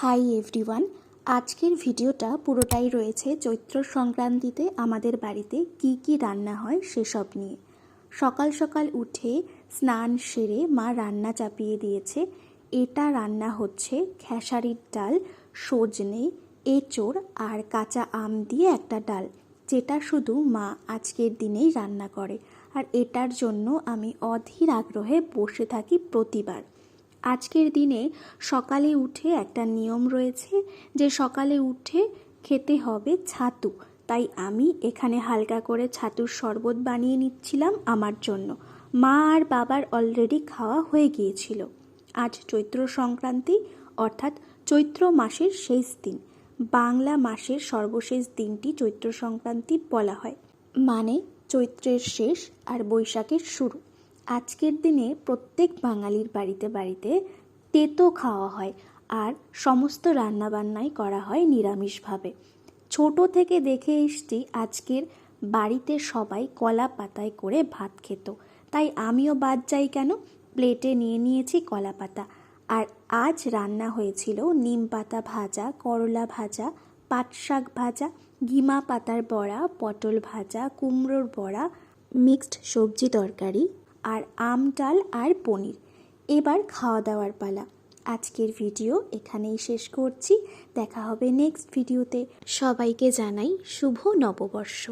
Hi everyone, আজকের ভিডিওটা পুরোটাই রয়েছে চৈত্র সংক্রান্তিতে আমাদের বাড়িতে কি কি রান্না হয় সেসব নিয়ে। সকাল সকাল উঠে স্নান সেরে মা রান্না চাপিয়ে দিয়েছে। এটা রান্না হচ্ছে খেসারির ডাল, সজনে এঁচোড় আর কাঁচা আম দিয়ে একটা ডাল, যেটা শুধু মা আজকের দিনেই রান্না করে। আর এটার জন্য আমি অধীর আগ্রহে বসে থাকি প্রতিবার। আজকের দিনে সকালে উঠে একটা নিয়ম রয়েছে যে সকালে উঠে খেতে হবে ছাতু। তাই আমি এখানে হালকা করে ছাতুর শরবত বানিয়ে নিচ্ছিলাম আমার জন্য। মা আর বাবার অলরেডি খাওয়া হয়ে গিয়েছিল। আজ চৈত্র সংক্রান্তি, অর্থাৎ চৈত্র মাসের শেষ দিন। বাংলা মাসের সর্বশেষ দিনটি চৈত্র সংক্রান্তি বলা হয়। মানে চৈত্রের শেষ আর বৈশাখের শুরু। আজকের দিনে প্রত্যেক বাঙালির বাড়িতে বাড়িতে তেতো খাওয়া হয় আর সমস্ত রান্নাবান্নাই করা হয় নিরামিষভাবে। ছোট থেকে দেখে এসছি আজকের বাড়িতে সবাই কলা পাতায় করে ভাত খেত। তাই আমিও বাদ যাই কেন? প্লেটে নিয়ে নিয়েছি কলা পাতা। আর আজ রান্না হয়েছিল নিম পাতা ভাজা, করলা ভাজা, পাট শাক ভাজা, গিমা পাতার বড়া, পটল ভাজা, কুমড়োর বড়া, মিক্সড সবজি তরকারি আর আম, ডাল আর পনির। এবার খাওয়া দাওয়ার পালা। আজকের ভিডিও এখানেই শেষ করছি। দেখা হবে নেক্সট ভিডিওতে। সবাইকে জানাই শুভ নববর্ষ।